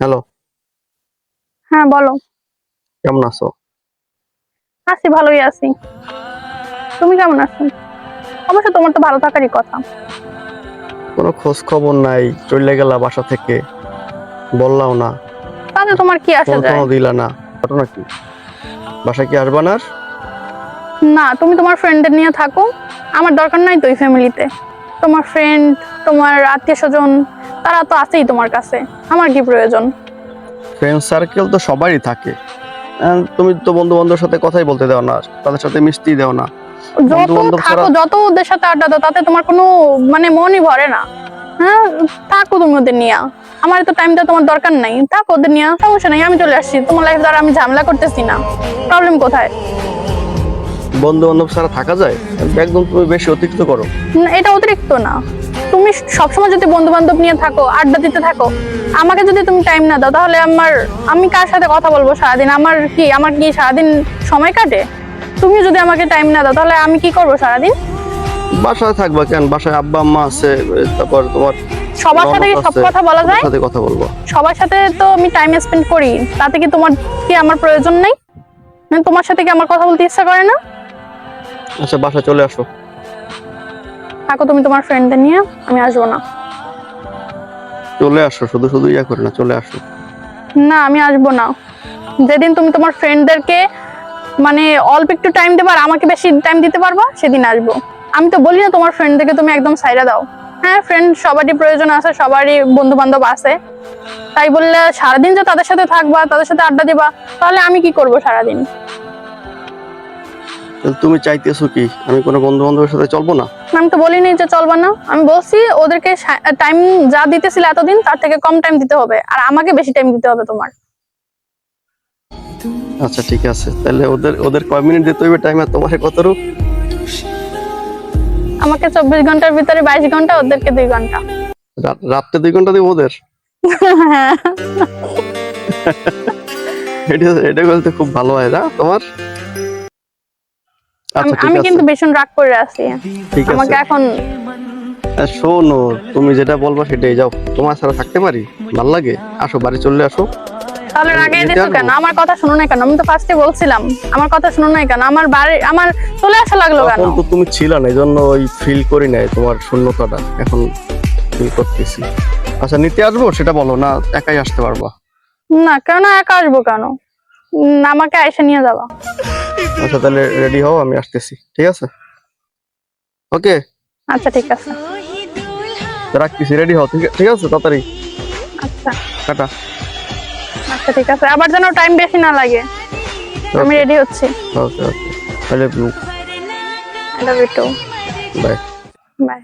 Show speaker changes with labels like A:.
A: Hello.
B: হ্যাঁ বলো।
A: কেমন আছো?
B: আছি ভালোই আছি। তুমি কেমন আছো? অবশ্য তোমার তো ভালো থাকারই কথা।
A: কোনো খোঁজ খবর নাই চলে গেলা বাসা থেকে। বললাও না।
B: তাতে তোমার কি আসা
A: ফোন
B: যায়?
A: ফোনও দিলা না। ঘটনা কি? বাসায় কি আসবা না আর?
B: না তুমি তোমার ফ্রেন্ডদের নিয়ে থাকো। আমার দরকার নাই তো এই ফ্যামিলিতে তোমার ফ্রেন্ড তোমার আত্মীয় স্বজন তারা তো আছেই তোমার কাছে। আমার কি প্রয়োজন?
A: ফ্রেন্ড সার্কেল তো সবারই থাকে। তুমি তো বন্ধু বান্ধবের সাথে কথাই বলতে দাও না তাদের সাথে মিশতে দাও না।
B: যত থাকো যত ওদের সাথে আড্ডা দাও তাতে তোমার কোনো মানে মনই ভরে না। হ্যাঁ থাকো তুমি ওদের নিয়ে। আমার তো টাইম দেওয়া তোমার দরকার নাই। থাকো ওদের নিয়ে সমস্যা নাই আমি চলে আসছি। তোমার লাইফ দ্বারা আমি ঝামেলা করতেছি না। প্রবলেম কোথায়?
A: বন্ধু বান্ধব ছাড়া থাকা যায়? একদম তুমি বেশি অতিরিক্ত করো।
B: না, এটা অতিরিক্ত না। তুমি সবসময় যদি বন্ধু বান্ধব নিয়ে থাকো আড্ডা দিতে থাকো আমাকে যদি তুমি টাইম না দাও তাহলে আমার আমি কার সাথে কথা বলব সারাদিন? আমার কি আমার কি সারাদিন সময় কাটে? তুমি যদি আমাকে টাইম না দাও তাহলে আমি কি করব সারাদিন?
A: বাসায় থাকবা কেন? বাসায় আব্বা আম্মা আছে তারপর তোমার
B: সবার সাথে কি সব কথা বলা যায়?
A: সাথে কথা বলব।
B: সবার সাথে তো আমি টাইম স্পেন্ড করি। তাতে কি তোমার কি আমার প্রয়োজন নেই? মানে তোমার সাথে কি আমার কথা বলতে ইচ্ছা করে না?
A: আচ্ছা বাসায় চলে আসো।
B: থাকো তুমি তোমার ফ্রেন্ডদের নিয়ে আমি আসব না।
A: চলে আসো শুধু শুধু ইয়া করে না চলে আসো।
B: না আমি আসব না। যেদিন তুমি তোমার ফ্রেন্ডদেরকে মানে অল্প একটু টাইম দেবে আর আমাকে বেশি টাইম দিতে পারবা সেদিন আসব। আমি তো বলি না তোমার ফ্রেন্ডদেরকে তুমি একদম সাইডা দাও। হ্যাঁ ফ্রেন্ড সবারই প্রয়োজন আছে সবারই বন্ধু বান্ধব আছে। তাই বললে সারাদিন যে তাদের সাথে থাকবা তাদের সাথে আড্ডা দিবা তাহলে আমি কি করব সারাদিন?
A: তুমি চাইতেছো কি? আমি কোনো বন্ধু বান্ধবের সাথে চলবো না?
B: আমি তো বলিনি যে চলবা না। আমি বলছি ওদেরকে টাইম যা দিতেছিল এতদিন তার থেকে কম টাইম দিতে হবে। আর আমাকে বেশি টাইম দিতে হবে তোমার।
A: আচ্ছা ঠিক আছে। তাহলে ওদের ওদের কয় মিনিট দিতে হইবে টাইম আর তোমার কত রূপ?
B: আমাকে চব্বিশ ঘণ্টার ভিতরে বাইশ ঘণ্টা ওদেরকে দুই ঘণ্টা।
A: রাত্রে দুই ঘণ্টা দিব ওদের?
B: হ্যাঁ।
A: এটা এটা বলতে খুব ভালো হয় না? তোমার?
B: আমি-
A: ঠিক
B: আমি কিন্তু ভীষণ রাগ করে আছি। আমাকে এখন
A: শোনো তুমি যেটা বলবা সেটাই যাও। তোমার ছাড়া থাকতে পারি? ভালো লাগে? আসো বাড়ি চলে আসো।
B: তাহলে রাগে
A: আসব?
B: কেন? আমার কথা শুনো না কেন? আমি তো ফার্স্টে বলছিলাম। আমার কথা শুনো না কেন? আমার বাড়ি আমার চলে আসা লাগল কেন?
A: তো তুমি ছিল না এই জন্য ওই ফিল করি নাই তোমার শূন্যতাটা। এখন ফিল করতেছি। আচ্ছা নিতে আসব? সেটা বলো না একাই আসতে পারবা?
B: না কেন একা আসব কেন? আমাকে আইসা নিয়ে যাবা।
A: আচ্ছা তাহলে রেডি হও আমি আসতেছি। ঠিক আছে? ওকে
B: আচ্ছা ঠিক আছে।
A: রাখতেছি রেডি হও ঠিক ঠিক আছে তাড়াতাড়ি।
B: আচ্ছা।
A: টাটা।
B: আচ্ছা ঠিক আছে। আবার যেন টাইম বেশি না লাগে। আমি রেডি হচ্ছি।
A: Okay okay I love you
B: I love you too
A: bye
B: bye